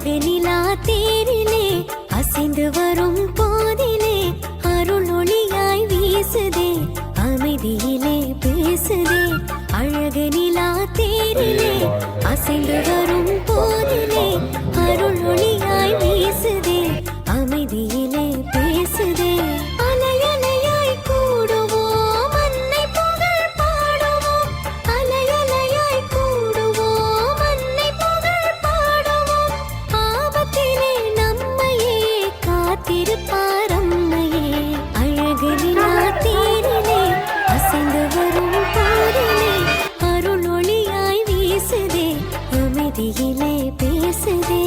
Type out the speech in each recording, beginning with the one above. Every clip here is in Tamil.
அழகு நிலா தேரிலே அசைந்து வரும் போதிலே அருள் ஒளியாய் வீசுதே அமைதியிலே பேசுதே. அழகு நிலா தேரிலே அசைந்து வரும் பேசுதே.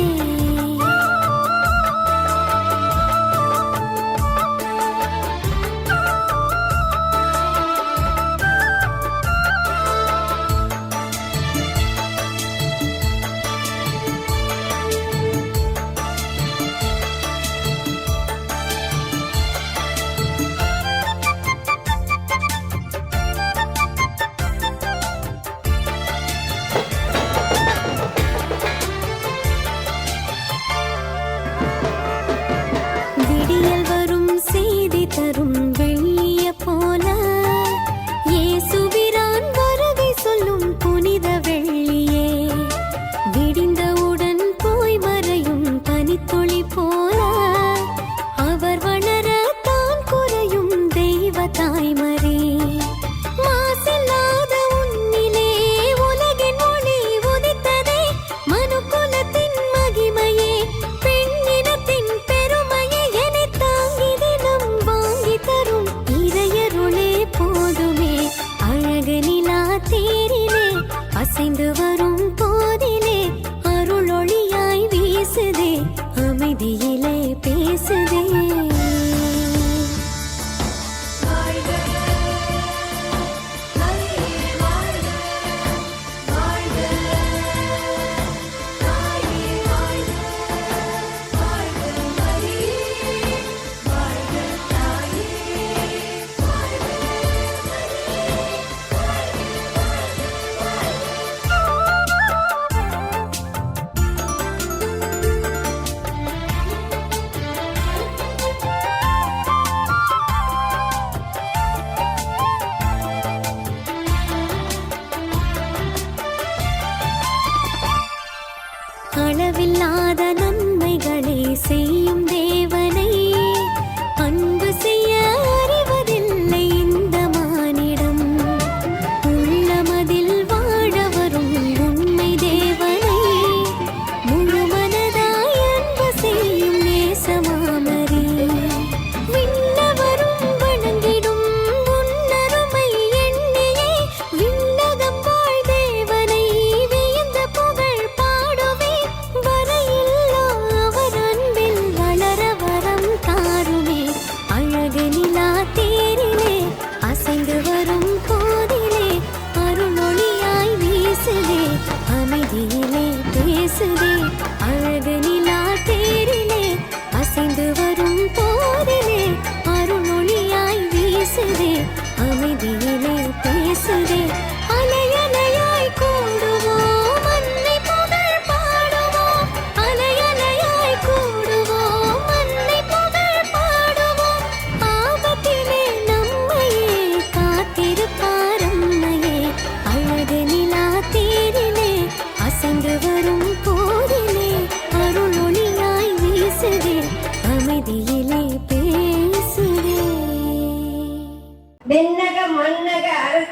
sevdim இல்லாத 嗯不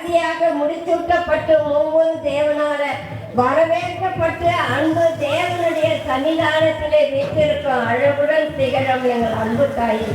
சக்தியாக முடிச்சூட்டப்பட்டு ஒவ்வொரு தேவனால வரவேற்கப்பட்டு அன்பு தேவனுடைய சன்னிதானத்திலே வீட்டிருக்கும் அழகுடன் திகழும் எங்கள் அன்பு தாயி.